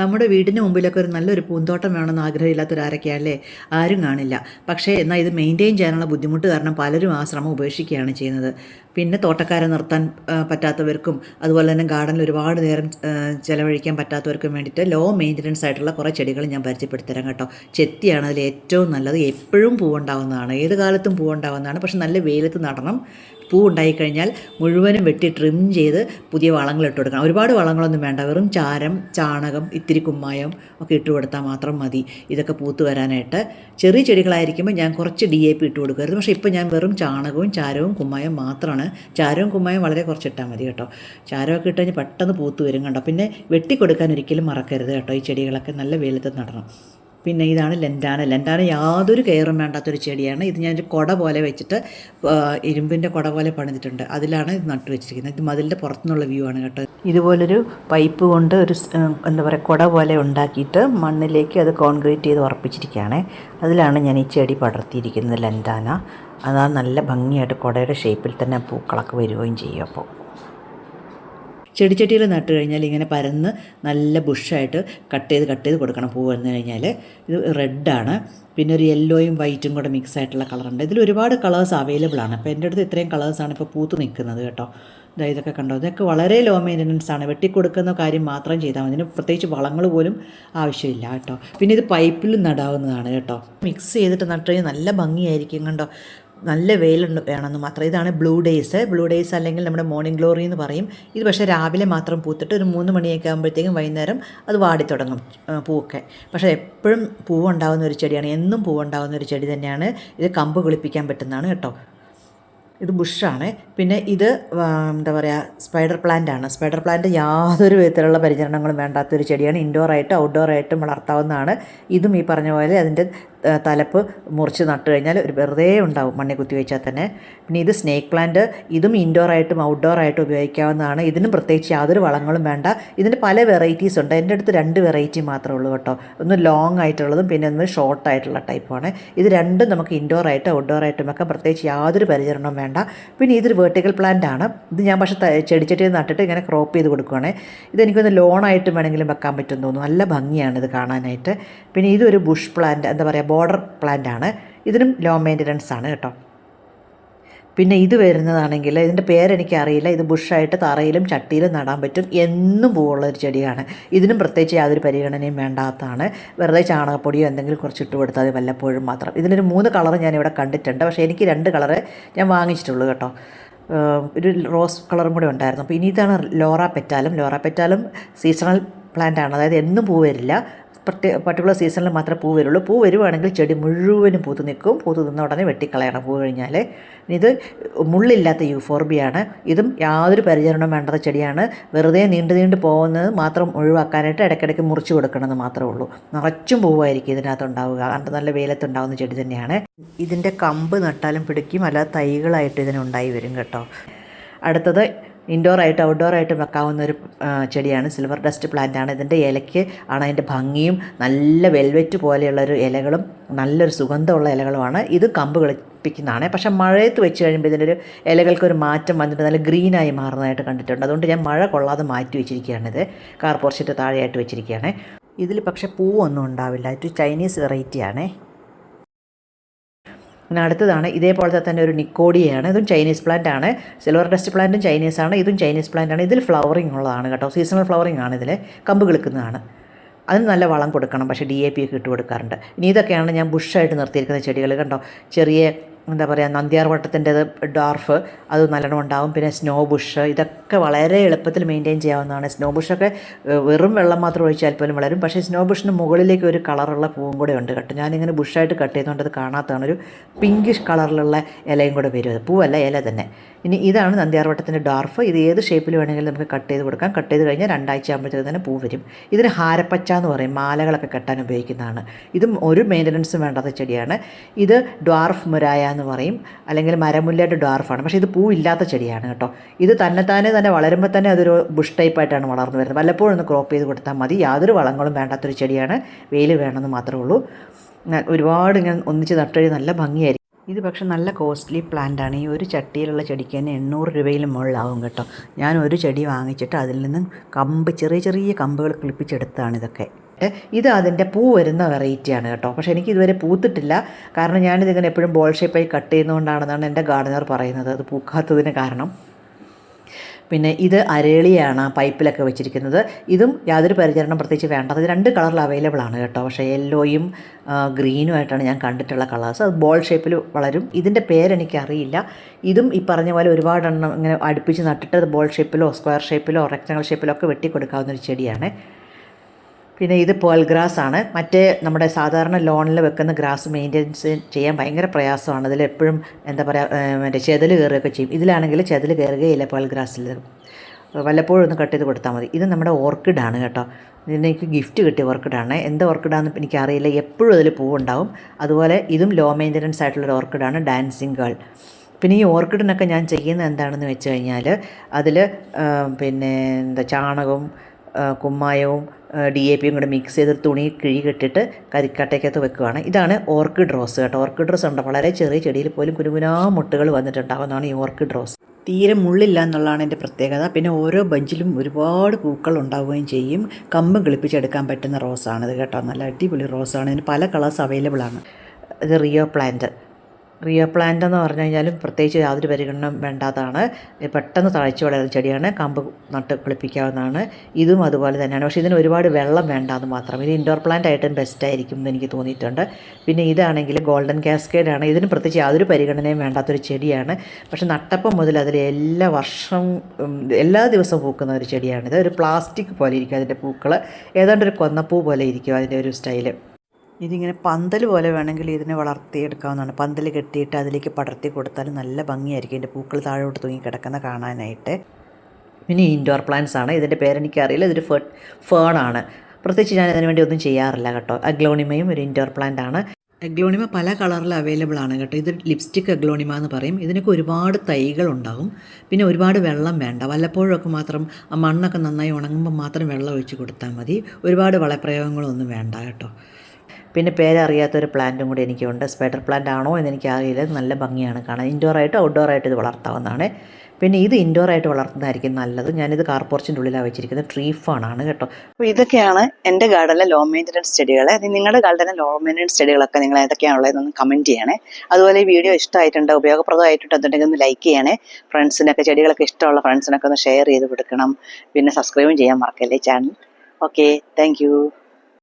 നമ്മുടെ വീടിന് മുമ്പിലൊക്കെ ഒരു നല്ലൊരു പൂന്തോട്ടം വേണമെന്ന് ആഗ്രഹമില്ലാത്തൊരാരൊക്കെയല്ലേ ആരും കാണില്ല. പക്ഷേ എന്നാൽ ഇത് മെയിന്റെയിൻ ചെയ്യാനുള്ള ബുദ്ധിമുട്ട് കാരണം പലരും ആ ശ്രമം ഉപേക്ഷിക്കുകയാണ് ചെയ്യുന്നത്. പിന്നെ തോട്ടക്കാരെ നിർത്താൻ പറ്റാത്തവർക്കും അതുപോലെ തന്നെ ഗാർഡനിൽ ഒരുപാട് നേരം ചിലവഴിക്കാൻ പറ്റാത്തവർക്കും വേണ്ടിയിട്ട് ലോ മെയിന്റനൻസ് ആയിട്ടുള്ള കുറേ ചെടികൾ ഞാൻ പരിചയപ്പെടുത്തരാം കേട്ടോ. ചെത്തിയാണ് അതിൽ ഏറ്റവും നല്ലത്. എപ്പോഴും പൂവുണ്ടാവുന്നതാണ്. ഏത് കാലത്തും പൂവുണ്ടാവുന്നതാണ്. പക്ഷെ നല്ല വെയിലത്ത് നടണം. പൂ ഉണ്ടായിക്കഴിഞ്ഞാൽ മുഴുവനും വെട്ടി ട്രിം ചെയ്ത് പുതിയ വളങ്ങൾ ഇട്ട് കൊടുക്കണം. ഒരുപാട് വളങ്ങളൊന്നും വേണ്ട. വെറും ചാരം ചാണകം ഇത്തിരി കുമ്മായം ഒക്കെ ഇട്ട് കൊടുത്താൽ മാത്രം മതി. ഇതൊക്കെ പൂത്ത് വരാനായിട്ട്. ചെറിയ ചെടികളായിരിക്കുമ്പോൾ ഞാൻ കുറച്ച് ഡി എ പി ഇട്ട് കൊടുക്കുമായിരുന്നു പക്ഷേ ഇപ്പോൾ ഞാൻ വെറും ചാണകവും ചാരവും കുമ്മായം മാത്രമാണ്. ചാരവും കുമ്മായം വളരെ കുറച്ച് ഇട്ടാൽ മതി കേട്ടോ. ചാരമൊക്കെ ഇട്ട് കഴിഞ്ഞാൽ പെട്ടെന്ന് പൂത്ത് വരും കണ്ടോ. പിന്നെ വെട്ടിക്കൊടുക്കാൻ ഒരിക്കലും മറക്കരുത് കേട്ടോ ഈ ചെടികളൊക്കെ. നല്ല വെയിലത്ത് നടണം. പിന്നെ ഇതാണ് ലെൻഡാന ലെൻഡാന യാതൊരു കെയറും വേണ്ടാത്തൊരു ചെടിയാണ്. ഇത് ഞാനൊരു കുട പോലെ വെച്ചിട്ട് ഇരുമ്പിന്റെ കുട പോലെ പണിതിട്ടുണ്ട്. അതിലാണ് ഇത് നട്ടു വെച്ചിരിക്കുന്നത്. ഇത് മതിലിന്റെ പുറത്തുനിന്നുള്ള വ്യൂ ആണ് കേട്ടോ. ഇതുപോലൊരു പൈപ്പ് കൊണ്ട് ഒരു എന്താ പറയുക കുട പോലെ ഉണ്ടാക്കിയിട്ട് മണ്ണിലേക്ക് അത് കോൺക്രീറ്റ് ചെയ്ത് ഉറപ്പിച്ചിരിക്കുകയാണ്. അതിലാണ് ഞാൻ ഈ ചെടി പടർത്തിയിരിക്കുന്നത് ലെൻഡാന അതാ നല്ല ഭംഗിയായിട്ട് കുടയുടെ ഷേപ്പിൽ തന്നെ പൂക്കളൊക്കെ വരികയും ചെയ്യും അപ്പോൾ. ചെടിച്ചട്ടിയിൽ നട്ട് കഴിഞ്ഞാൽ ഇങ്ങനെ പരന്ന് നല്ല ബുഷായിട്ട് കട്ട് ചെയ്ത് കട്ട് ചെയ്ത് കൊടുക്കണം പൂ വന്നു കഴിഞ്ഞാൽ. ഇത് റെഡാണ്. പിന്നെ ഒരു യെല്ലോയും വൈറ്റും കൂടെ മിക്സ് ആയിട്ടുള്ള കളറുണ്ട്. ഇതിൽ ഒരുപാട് കളേഴ്സ് അവൈലബിൾ ആണ്. അപ്പോൾ എന്റെ അടുത്ത് ഇത്രയും കളേഴ്സാണ് ഇപ്പോൾ പൂത്ത് നിൽക്കുന്നത് കേട്ടോ. ഇതാ ഇതൊക്കെ കണ്ടോ? ഇതൊക്കെ വളരെ ലോ മെയിന്റനൻസ് ആണ്. വെട്ടിക്കൊടുക്കുന്ന കാര്യം മാത്രം ചെയ്താൽ മതി. ഇതിന് പ്രത്യേകിച്ച് വളങ്ങൾ പോലും ആവശ്യമില്ല കേട്ടോ. പിന്നെ ഇത് പൈപ്പിൽ നടാവുന്നതാണ് കേട്ടോ. മിക്സ് ചെയ്തിട്ട് നട്ടുകഴിഞ്ഞാൽ നല്ല ഭംഗിയായിരിക്കും കണ്ടോ? നല്ല വെയിലുണ്ട് വേണമെന്ന് മാത്രം. ഇതാണ് ബ്ലൂ ഡേയ്സ് ബ്ലൂ ഡേയ്സ് അല്ലെങ്കിൽ നമ്മുടെ മോർണിംഗ് ഗ്ലോറി എന്ന് പറയും. ഇത് പക്ഷേ രാവിലെ മാത്രം പൂത്തിട്ട് ഒരു മൂന്ന് മണിയൊക്കെ ആകുമ്പോഴത്തേക്കും വൈകുന്നേരം അത് വാടിത്തുടങ്ങും പൂവൊക്കെ. പക്ഷേ എപ്പോഴും പൂവുണ്ടാകുന്ന ഒരു ചെടിയാണ്. എന്നും പൂവുണ്ടാകുന്ന ഒരു ചെടി തന്നെയാണ്. ഇത് കമ്പ് കിളിപ്പിക്കാൻ പറ്റുന്നതാണ് കേട്ടോ. ഇത് ബുഷാണ്. പിന്നെ ഇത് എന്താ പറയുക സ്പൈഡർ പ്ലാന്റ് ആണ്. സ്പൈഡർ പ്ലാന്റ് യാതൊരു വിധത്തിലുള്ള പരിചരണങ്ങളും വേണ്ടാത്തൊരു ചെടിയാണ്. ഇൻഡോർ ആയിട്ടും ഔട്ട്ഡോർ ആയിട്ടും വളർത്താവുന്നതാണ്. ഇതും ഈ പറഞ്ഞ പോലെ അതിന്റെ തലപ്പ് മുറിച്ച് നട്ട് കഴിഞ്ഞാൽ ഒരു വെറുതെ ഉണ്ടാവും മണ്ണിൽ കുത്തി വെച്ചാൽ തന്നെ. പിന്നെ ഇത് സ്നേക്ക് പ്ലാന്റ് ഇതും ഇൻഡോർ ആയിട്ടും ഔട്ട്ഡോർ ആയിട്ടും ഉപയോഗിക്കാവുന്നതാണ്. ഇതിനും പ്രത്യേകിച്ച് യാതൊരു വളങ്ങളും വേണ്ട. ഇതിന് പല വെറൈറ്റീസ് ഉണ്ട്. എന്റെ അടുത്ത് രണ്ട് വെറൈറ്റി മാത്രമേ ഉള്ളൂ കേട്ടോ. ഒന്ന് ലോങ് ആയിട്ടുള്ളതും പിന്നെ ഒന്ന് ഷോർട്ട് ആയിട്ടുള്ള ടൈപ്പാണ് ഇത് രണ്ടും നമുക്ക് ഇൻഡോർ ആയിട്ടും ഔട്ട്ഡോർ ആയിട്ടും ഒക്കെ പ്രത്യേകിച്ച് യാതൊരു പരിചരണവും വേണ്ട. പിന്നെ ഇതൊരു വെർട്ടിക്കൽ പ്ലാന്റ് ആണ്. ഇത് ഞാൻ പക്ഷേ ചെടിച്ചട്ടിയിൽ നട്ടിട്ട് ഇങ്ങനെ ക്രോപ്പ് ചെയ്ത് കൊടുക്കുകയാണ് ഇതെനിക്കൊന്ന് ലോണായിട്ടും വേണമെങ്കിലും വെക്കാൻ പറ്റുമെന്ന് തോന്നുന്നു. നല്ല ഭംഗിയാണ് ഇത് കാണാനായിട്ട്. പിന്നെ ഇതൊരു ബുഷ് പ്ലാന്റ് എന്താ പറയുക ബോർഡർ പ്ലാന്റ് ആണ്. ഇതിനും ലോ മെയിന്റനൻസ് ആണ് കേട്ടോ. പിന്നെ ഇത് വരുന്നതാണെങ്കിൽ ഇതിന്റെ പേരെനിക്കറിയില്ല ഇത് ബുഷായിട്ട് തറയിലും ചട്ടിയിലും നടാൻ പറ്റും. എന്നും പൂവുള്ള ഒരു ചെടിയാണ്. ഇതിനും പ്രത്യേകിച്ച് യാതൊരു പരിഗണനയും വേണ്ടാത്തതാണ്. വെറുതെ ചാണകപ്പൊടിയോ എന്തെങ്കിലും കുറച്ച് ഇട്ട് കൊടുത്താൽ മതി വല്ലപ്പോഴും മാത്രം. ഇതിലൊരു മൂന്ന് കളർ ഇവിടെ കണ്ടിട്ടുണ്ട്. പക്ഷേ എനിക്ക് രണ്ട് കളറ് ഞാൻ വാങ്ങിച്ചിട്ടുള്ളൂ കേട്ടോ. ഒരു റോസ് കളറും കൂടി ഉണ്ടായിരുന്നു. അപ്പോൾ ഇനി ഇതാണ് ലോറ പെറ്റാലും. ലോറ പെറ്റാലും സീസണൽ പ്ലാന്റ് ആണ്. അതായത് എന്നും പൂ വരില്ല. പ്രത്യേക പർട്ടിക്കുലർ സീസണിൽ മാത്രമേ പൂ വരുള്ളൂ. പൂ വരുവാണെങ്കിൽ ചെടി മുഴുവനും പൂത്ത് നിൽക്കും. പൂത്ത് നിന്ന ഉടനെ വെട്ടിക്കളയണം. പൂ കഴിഞ്ഞാൽ ഇത് മുള്ളില്ലാത്ത യൂഫോർബിയാണ് ഇതും യാതൊരു പരിചരണവും വേണ്ടാത്ത ചെടിയാണ്. വെറുതെ നീണ്ടു നീണ്ടു പോകുന്നത് മാത്രം ഒഴിവാക്കാനായിട്ട് ഇടയ്ക്കിടയ്ക്ക് മുറിച്ച് കൊടുക്കണമെന്ന് മാത്രമേ ഉള്ളൂ. നിറച്ചും പൂവായിരിക്കും ഇതിനകത്ത് ഉണ്ടാവുക. അത് നല്ല വെയിലത്തുണ്ടാവുന്ന ചെടി തന്നെയാണ്. ഇതിന്റെ കമ്പ് നട്ടാലും പിടിക്കും. അല്ലാതെ തൈകളായിട്ട് ഇതിനുണ്ടായി വരും കേട്ടോ. അടുത്തത് ഇൻഡോർ ആയിട്ട് ഔട്ട്ഡോർ ആയിട്ട് വെക്കാവുന്ന ഒരു ചെടിയാണ്. സിൽവർ ഡസ്റ്റ് പ്ലാന്റ് ആണ് ഇതിന്റെ ഇലയ്ക്ക് ആണ് അതിന്റെ ഭംഗിയും നല്ല വെൽവെറ്റ് പോലെയുള്ള ഒരു ഇലകളും നല്ലൊരു സുഗന്ധമുള്ള ഇലകളുമാണ്. ഇത് കമ്പ് കളിപ്പിക്കുന്നതാണ് പക്ഷേ മഴയത്ത് വെച്ച് കഴിയുമ്പോൾ ഇതിന്റെ ഒരു ഇലകൾക്കൊരു മാറ്റം വന്നിട്ട് നല്ല ഗ്രീനായി മാറുന്നതായിട്ട് കണ്ടിട്ടുണ്ട്. അതുകൊണ്ട് ഞാൻ മഴ കൊള്ളാതെ മാറ്റി വെച്ചിരിക്കുകയാണിത് കാർപോർച്ചിട്ട് താഴെയായിട്ട് വെച്ചിരിക്കുകയാണ്. ഇതിൽ പക്ഷേ പൂവൊന്നും ഉണ്ടാവില്ല. ഇത് ചൈനീസ് വെറൈറ്റിയാണേ. പിന്നെ അടുത്തതാണ് ഇതേപോലത്തെ തന്നെ ഒരു നിക്കോഡിയാണ് ഇതും ചൈനീസ് പ്ലാന്റ് ആണ്. സിൽവർ ഡസ്റ്റ് പ്ലാന്റും ചൈനീസ് ആണ്. ഇതും ചൈനീസ് പ്ലാന്റ് ആണ്. ഇതിൽ ഫ്ലവറിങ് ഉള്ളതാണ് കേട്ടോ. സീസണൽ ഫ്ലവറിങ് ആണ് ഇതിൽ കമ്പ് കിളിക്കുന്നതാണ്. അതിന് നല്ല വളം കൊടുക്കണം. പക്ഷേ ഡി എ പി ഒക്കെ ഇട്ട് കൊടുക്കാറുണ്ട്. ഇനി ഇതൊക്കെയാണ് ഞാൻ ബുഷായിട്ട് നിർത്തിയിരിക്കുന്ന ചെടികൾ കണ്ടോ? ചെറിയ എന്താ പറയുക നന്ദ്യാർ വട്ടത്തിന്റെത് ഡാർഫ് അത് നല്ലോണം ഉണ്ടാവും. പിന്നെ സ്നോ ബുഷ് ഇതൊക്കെ വളരെ എളുപ്പത്തിൽ മെയിന്റെയിൻ ചെയ്യാവുന്നതാണ്. സ്നോ ബുഷൊക്കെ വെറും വെള്ളം മാത്രം ഒഴിച്ചാൽ പോലും വളരും. പക്ഷേ സ്നോ ബുഷിന് മുകളിലേക്ക് ഒരു കളറുള്ള പൂവും കൂടെ ഉണ്ട് കേട്ടോ. ഞാനിങ്ങനെ ബുഷായിട്ട് കട്ട് ചെയ്തുകൊണ്ട് അത് കാണാത്തതാണ്. ഒരു പിങ്കിഷ് കളറിലുള്ള ഇലയും കൂടെ വരും അത്. പൂവല്ല ഇല തന്നെ. ഇനി ഇതാണ് നന്ദ്യാർവട്ടത്തിന്റെ ഡാർഫ്. ഇത് ഏത് ഷേപ്പിൽ വേണമെങ്കിലും നമുക്ക് കട്ട് ചെയ്ത് കൊടുക്കാം. കട്ട് ചെയ്ത് കഴിഞ്ഞാൽ രണ്ടാഴ്ച ആകുമ്പോഴത്തേക്ക് തന്നെ പൂ വരും. ഇതിന് ഹാരപ്പച്ച എന്ന് പറയും. മാലകളൊക്കെ കെട്ടാൻ ഉപയോഗിക്കുന്നതാണ്. ഇതും ഒരു മെയിന്റനൻസും വേണ്ടാത്ത ചെടിയാണ്. ഇത് ഡ്വാർഫ് മുരായ എന്ന് പറയും. അല്ലെങ്കിൽ മരമുല്ലയുടെ ഡാർഫാണ് പക്ഷേ ഇത് പൂ ഇല്ലാത്ത ചെടിയാണ് കേട്ടോ. ഇത് തന്നെത്താനെ തന്നെ വളരുമ്പോൾ തന്നെ അതൊരു ബുഷ് ടൈപ്പായിട്ടാണ് വളർന്നു വരുന്നത്. വല്ലപ്പോഴും ഒന്ന് ക്രോപ്പ് ചെയ്ത് കൊടുത്താൽ മതി. യാതൊരു വളങ്ങളും വേണ്ടാത്തൊരു ചെടിയാണ്. വെയിൽ വേണമെന്ന് മാത്രമേ ഉള്ളൂ. ഒരുപാട് ഇങ്ങനെ ഒന്നിച്ച് നട്ടുകഴിഞ്ഞാൽ നല്ല ഭംഗിയായിരിക്കും. ഇത് പക്ഷെ നല്ല കോസ്റ്റ്ലി പ്ലാന്റ് ആണ്. ഈ ഒരു ചട്ടിയിലുള്ള ചെടിക്ക് തന്നെ എണ്ണൂറ് രൂപയിലും മുകളിലാവും കേട്ടോ. ഞാൻ ഒരു ചെടി വാങ്ങിച്ചിട്ട് അതിൽ നിന്നും കമ്പ് ചെറിയ ചെറിയ കമ്പുകൾ കിളിപ്പിച്ചെടുത്താണ് ഇതൊക്കെ. ഇത് അതിന്റെ പൂ വരുന്ന വെറൈറ്റിയാണ് കേട്ടോ. പക്ഷേ എനിക്ക് ഇതുവരെ പൂത്തിട്ടില്ല. കാരണം ഞാനിതിങ്ങനെ എപ്പോഴും ബോൾ ഷേപ്പായി കട്ട് ചെയ്യുന്നതുകൊണ്ടാണെന്നാണ് എന്റെ ഗാർഡനർ പറയുന്നത്. അത് പൂക്കാത്തതിന് കാരണം. പിന്നെ ഇത് അരളിയാണ് പൈപ്പിലൊക്കെ വെച്ചിരിക്കുന്നത്. ഇതും യാതൊരു പരിചരണം പ്രത്യേകിച്ച് വേണ്ട ഇത് രണ്ട് കളറിൽ അവൈലബിൾ ആണ് കേട്ടോ. പക്ഷേ യെല്ലോയും ഗ്രീനും ആയിട്ടാണ് ഞാൻ കണ്ടിട്ടുള്ള കളേഴ്സ് അത് ബോൾ ഷേപ്പിൽ വളരും. ഇതിന്റെ പേരെനിക്കറിയില്ല ഇതും ഈ പറഞ്ഞ പോലെ ഒരുപാടെണ്ണം ഇങ്ങനെ അടുപ്പിച്ച് നട്ടിട്ട് അത് ബോൾ ഷേപ്പിലോ സ്ക്വയർ ഷേപ്പിലോ റെക്റ്റാങ്കിൾ ഷേപ്പിലോ ഒക്കെ വെട്ടിക്കൊടുക്കാവുന്ന ഒരു ചെടിയാണ്. പിന്നെ ഇത് പേൾ ഗ്രാസ് ആണ്. മറ്റേ നമ്മുടെ സാധാരണ ലോണിൽ വെക്കുന്ന ഗ്രാസ് മെയിന്റെനൻസ് ചെയ്യാൻ ഭയങ്കര പ്രയാസമാണ്. അതിൽ എപ്പോഴും എന്താ പറയുക മറ്റേ ചെതൽ കയറുകയൊക്കെ ചെയ്യും. ഇതിലാണെങ്കിൽ ചെതൽ കയറുകയില്ല പേൾ ഗ്രാസിൽ വല്ലപ്പോഴും ഒന്ന് കട്ട് ചെയ്ത് കൊടുത്താൽ മതി. ഇത് നമ്മുടെ ഓർക്കിഡ് ആണ് കേട്ടോ. ഇതിനെനിക്ക് ഗിഫ്റ്റ് കിട്ടിയ ഓർക്കിഡാണ് എന്ത് ഓർക്കിഡാണെന്ന് എനിക്കറിയില്ല. എപ്പോഴും അതിൽ പൂവുണ്ടാവും. അതുപോലെ ഇതും ലോ മെയിന്റനൻസ് ആയിട്ടുള്ളൊരു ഓർക്കിഡാണ് ഡാൻസിങ് ഗേൾ പിന്നെ ഈ ഓർക്കിഡിനൊക്കെ ഞാൻ ചെയ്യുന്നത് എന്താണെന്ന് വെച്ച് കഴിഞ്ഞാൽ അതിൽ പിന്നെ എന്താ ചാണകവും കുമ്മായവും ഡി എ പിയും കൂടെ മിക്സ് ചെയ്തൊരു തുണി കിഴി കെട്ടിട്ട് കരിക്കട്ടയ്ക്കകത്ത് വെക്കുകയാണ് ഇതാണ് ഓർക്കിഡ് റോസ് കേട്ടോ. ഓർക്കിഡ് റോസ് ഉണ്ട് വളരെ ചെറിയ ചെടിയിൽ പോലും കുനുകുനാ മുട്ടുകൾ വന്നിട്ടുണ്ടാവുന്നതാണ് ഈ ഓർക്കിഡ് റോസ് തീരെ മുള്ളില്ല എന്നുള്ളതാണ് എന്റെ പ്രത്യേകത. പിന്നെ ഓരോ ബഞ്ചിലും ഒരുപാട് പൂക്കൾ ഉണ്ടാവുകയും ചെയ്യും. കമ്പും കിളിപ്പിച്ചെടുക്കാൻ പറ്റുന്ന റോസാണിത് കേട്ടോ. നല്ല അടിപൊളി റോസാണ് ഇതിന് പല കളേഴ്സ് അവൈലബിൾ ആണ്. ഇത് റിയോ പ്ലാന്റ് റിയോ പ്ലാന്റ് എന്ന് പറഞ്ഞു കഴിഞ്ഞാലും പ്രത്യേകിച്ച് യാതൊരു പരിഗണനയും വേണ്ടാത്തതാണ്. പെട്ടെന്ന് തഴച്ചു വളരുന്ന ചെടിയാണ്. കമ്പ് നട്ട് കിളിപ്പിക്കാവുന്നതാണ്. ഇതും അതുപോലെ തന്നെയാണ്. പക്ഷേ ഇതിന് ഒരുപാട് വെള്ളം വേണ്ടാന്ന് മാത്രം. ഇത് ഇൻഡോർ പ്ലാന്റ് ആയിട്ടും ബെസ്റ്റ് ആയിരിക്കും എന്ന് എനിക്ക് തോന്നിയിട്ടുണ്ട്. പിന്നെ ഇതാണെങ്കിൽ ഗോൾഡൻ കാസ്കേഡ് ആണ്. ഇതിന് പ്രത്യേകിച്ച് യാതൊരു പരിഗണനയും വേണ്ടാത്തൊരു ചെടിയാണ്. പക്ഷേ നട്ടപ്പം മുതൽ അതിൽ എല്ലാ വർഷം എല്ലാ ദിവസവും പൂക്കുന്ന ഒരു ചെടിയാണിത് ഒരു പ്ലാസ്റ്റിക് പോലെ ഇരിക്കും അതിന്റെ പൂക്കൾ ഏതാണ്ട് ഒരു കൊന്നപ്പൂ പോലെ ഇരിക്കും അതിന്റെ ഒരു സ്റ്റൈൽ ഇതിങ്ങനെ പന്തൽ പോലെ വേണമെങ്കിൽ ഇതിനെ വളർത്തിയെടുക്കാവുന്നതാണ്. പന്തൽ കെട്ടിയിട്ട് അതിലേക്ക് പടർത്തി കൊടുത്താൽ നല്ല ഭംഗിയായിരിക്കും. ഇതിന്റെ പൂക്കൾ താഴോട്ട് തൂങ്ങി കിടക്കുന്ന കാണാനായിട്ട്. പിന്നെ ഇൻഡോർ പ്ലാന്റ്സ് ആണ്. ഇതിന്റെ പേരെനിക്കറിയില്ല ഇതൊരു ഫെ ഫേണാണ് പ്രത്യേകിച്ച് ഞാൻ അതിന് വേണ്ടി ഒന്നും ചെയ്യാറില്ല കേട്ടോ. അഗ്ലോണിമയും ഒരു ഇൻഡോർ പ്ലാന്റ് ആണ്. അഗ്ലോണിമ പല കളറിൽ അവൈലബിൾ ആണ് കേട്ടോ. ഇത് ലിപ്സ്റ്റിക് അഗ്ലോണിമ എന്ന് പറയും. ഇതിനൊക്കെ ഒരുപാട് തൈകൾ ഉണ്ടാകും പിന്നെ ഒരുപാട് വെള്ളം വേണ്ട. വല്ലപ്പോഴൊക്കെ മാത്രം മണ്ണൊക്കെ നന്നായി ഉണങ്ങുമ്പോൾ മാത്രം വെള്ളം ഒഴിച്ച് കൊടുത്താൽ മതി. ഒരുപാട് വളപ്രയോഗങ്ങളൊന്നും വേണ്ട കേട്ടോ. പിന്നെ പേരറിയാത്തൊരു പ്ലാന്റും കൂടി എനിക്കുണ്ട്. സ്പൈഡർ പ്ലാന്റ് ആണോ എന്ന് എനിക്കറിയില്ല നല്ല ഭംഗിയാണ് കാണാൻ. ഇൻഡോർ ആയിട്ടും ഔട്ട്ഡോർ ആയിട്ട് ഇത് വളർത്താവുന്നതാണ്. പിന്നെ ഇത് ഇൻഡോർ ആയിട്ട് വളർത്തുന്നതായിരിക്കും നല്ലത്. ഞാനിത് കാർപോർച്ചിന്റെ ഉള്ളിലാണ് വെച്ചിരിക്കുന്നത്. ട്രീ ഫാണാണ് കേട്ടോ. അപ്പോൾ ഇതൊക്കെയാണ് എന്റെ ഗാർഡനിലെ ലോ മെയിന്റനൻസ് ചെടികൾ നിങ്ങളുടെ ഗാർഡനിലെ ലോ മെയിന്റനൻസ് ചെടികളൊക്കെ നിങ്ങൾ ഏതൊക്കെയാണുള്ളതെന്ന് കമന്റ് ചെയ്യണേ. അതുപോലെ ഈ വീഡിയോ ഇഷ്ടമായിട്ടുണ്ട് ഉപയോഗപ്രദമായിട്ടുണ്ട് എന്നുണ്ടെങ്കിൽ ഒന്ന് ലൈക്ക് ചെയ്യണേ. ഫ്രണ്ട്സിനൊക്കെ ചെടികളൊക്കെ ഇഷ്ടമുള്ള ഫ്രണ്ട്സിനൊക്കെ ഒന്ന് ഷെയർ ചെയ്ത് കൊടുക്കണം. പിന്നെ സബ്സ്ക്രൈബും ചെയ്യാൻ മറക്കല്ലേ ചാനൽ ഓക്കെ താങ്ക്